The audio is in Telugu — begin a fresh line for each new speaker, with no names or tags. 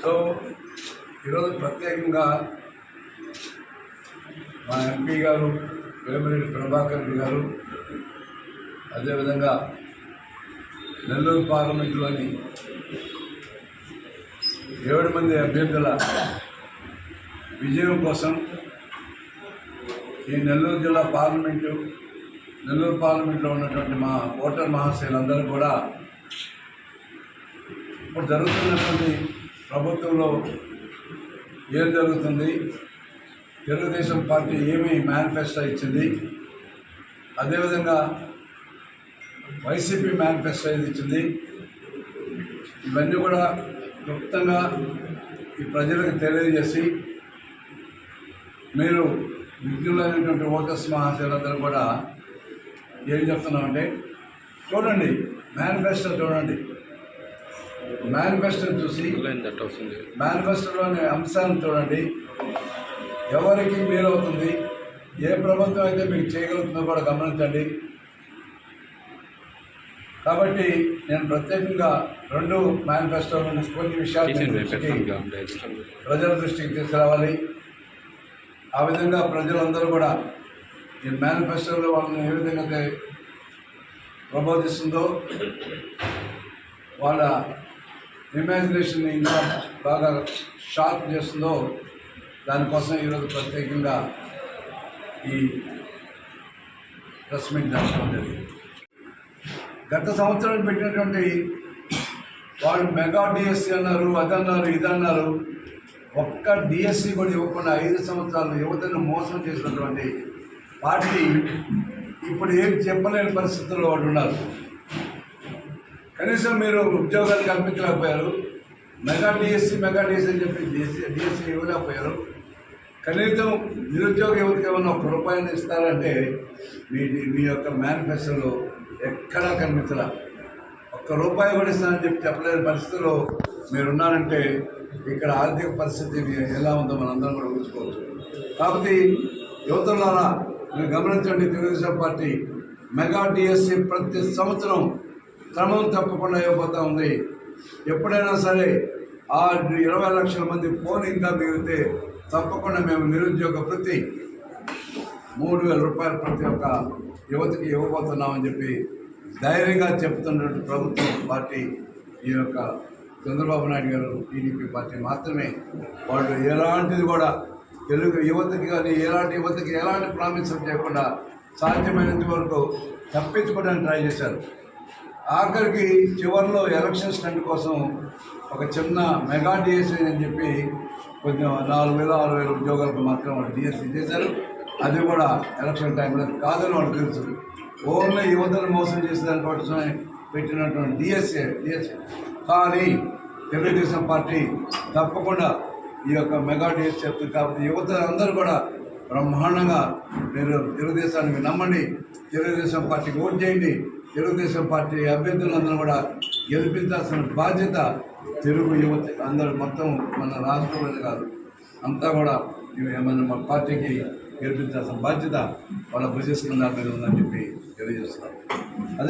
సో ఈరోజు ప్రత్యేకంగా మా ఎంపీ గారు వేమిరెడ్డి ప్రభాకర్ రెడ్డి గారు అదేవిధంగా నెల్లూరు పార్లమెంటులోని ఏడు మంది అభ్యర్థుల విజయం కోసం ఈ నెల్లూరు జిల్లా పార్లమెంటు నెల్లూరు పార్లమెంట్లో ఉన్నటువంటి మా ఓటర్ మహాశయులందరూ కూడా ఇప్పుడు జరుగుతున్నటువంటి ప్రభుత్వంలో ఏం జరుగుతుంది? తెలుగుదేశం పార్టీ ఏమి మేనిఫెస్టో ఇచ్చింది. అదేవిధంగా వైసీపీ మేనిఫెస్టో ఏది ఇచ్చింది? ఇవన్నీ కూడా క్లుప్తంగా ఈ ప్రజలకు తెలియజేసి మీరు విజ్ఞులైనటువంటి ఓటర్స్ మహాశయులందరూ కూడా ఏం చెప్తున్నామంటే చూడండి మేనిఫెస్టో చూడండి. మేనిఫెస్టో చూసి మేనిఫెస్టోలోని అంశాలను చూడండి. ఎవరికి మేలవుతుంది ఏ ప్రభుత్వం అయితే మీకు చేయగలుగుతుందో కూడా గమనించండి. కాబట్టి నేను ప్రత్యేకంగా రెండు మేనిఫెస్టోలో కొన్ని విషయాలు ప్రజల దృష్టికి తీసుకురావాలి. ఆ విధంగా ప్రజలందరూ కూడా ఈ మేనిఫెస్టోలో వాళ్ళని ఏ విధంగా అయితే ప్రబోధిస్తుందో వాళ్ళ ఇమాజినేషన్ ఇంకా బాగా షార్ప్ చేస్తుందో దానికోసం ఈరోజు ప్రత్యేకంగా ఈ ప్రెస్ మీట్ జరగడం జరిగింది. గత సంవత్సరం పెట్టినటువంటి వాళ్ళు మెగా డిఎస్సి అన్నారు అదన్నారు ఇదన్నారు. ఒక్క డిఎస్సి కూడా ఇవ్వకుండా ఐదు సంవత్సరాలు యువతను మోసం చేసినటువంటి పార్టీ ఇప్పుడు ఏం చెప్పలేని పరిస్థితుల్లో వాళ్ళు ఉన్నారు. కనీసం మీరు ఉద్యోగాలు కల్పించలేకపోయారు. మెగా డిఎస్సి మెగా డిఎస్సి అని చెప్పి డిఎస్సి డిఎస్సి ఇవ్వలేకపోయారు. కనీసం నిరుద్యోగ యువతకి ఏమన్నా ఒక రూపాయలు ఇస్తారంటే మీ మీ యొక్క మేనిఫెస్టోలో ఎక్కడా కనిపించరా ఒక్క రూపాయి కూడా ఇస్తానని చెప్పి చెప్పలేని పరిస్థితిలో మీరు ఉన్నారంటే ఇక్కడ ఆర్థిక పరిస్థితి ఎలా ఉందో మనం అందరం కూడా ఊహించుకోవచ్చు. కాబట్టి యువతలారా మీరు గమనించండి తెలుగుదేశం పార్టీ మెగా డిఎస్సి ప్రతి సంవత్సరం క్రమం తప్పకుండా అయిపోతూ ఉంది. ఎప్పుడైనా సరే ఆ ఇరవై లక్షల మంది ఫోన్ ఇంకా మిగిలితే తప్పకుండా మేము నిరుద్యోగ ప్రతి మూడు వేల రూపాయలు ప్రతి ఒక్క యువతకి ఇవ్వబోతున్నామని చెప్పి ధైర్యంగా చెప్తున్నటువంటి ప్రభుత్వం పార్టీ ఈ యొక్క చంద్రబాబు నాయుడు గారు టీడీపీ పార్టీ మాత్రమే. వాళ్ళు ఎలాంటిది కూడా తెలుగు యువతకి కానీ ఎలాంటి యువతకి ఎలాంటి ప్రామిసం చేయకుండా సాధ్యమైనంత వరకు తప్పించుకోవడానికి ట్రై చేశారు. ఆఖరికి చివరిలో ఎలక్షన్ స్టంట్ కోసం ఒక చిన్న మెగా డిఎస్సీ అని చెప్పి కొంచెం నాలుగు వేల ఆరు వేల ఉద్యోగాలకు మాత్రం వాళ్ళు డిఎస్సీ చేశారు. అది కూడా ఎలక్షన్ టైంలో కాదని వాళ్ళు తెలుసు. ఓన్లీ యువతను మోసం చేసే దానికోసమే పెట్టినటువంటి డిఎస్ఏ డిఎస్ఏ. కానీ తెలుగుదేశం పార్టీ తప్పకుండా ఈ యొక్క మెగా డిఎస్ చెప్తుంది కాబట్టి యువత అందరూ కూడా బ్రహ్మాండంగా మీరు తెలుగుదేశానికి నమ్మండి తెలుగుదేశం పార్టీకి ఓట్ చేయండి. తెలుగుదేశం పార్టీ అభ్యర్థులందరూ కూడా గెలిపించాల్సిన బాధ్యత తెలుగు యువత అందరూ మొత్తం మన రాష్ట్రంలోనే కాదు అంతా కూడా ఏమైనా మన మన పార్టీకి గెలిపించాల్సిన బాధ్యత వాళ్ళ భుజిస్తున్నారు మీద ఉందని చెప్పి తెలియజేస్తున్నారు అదే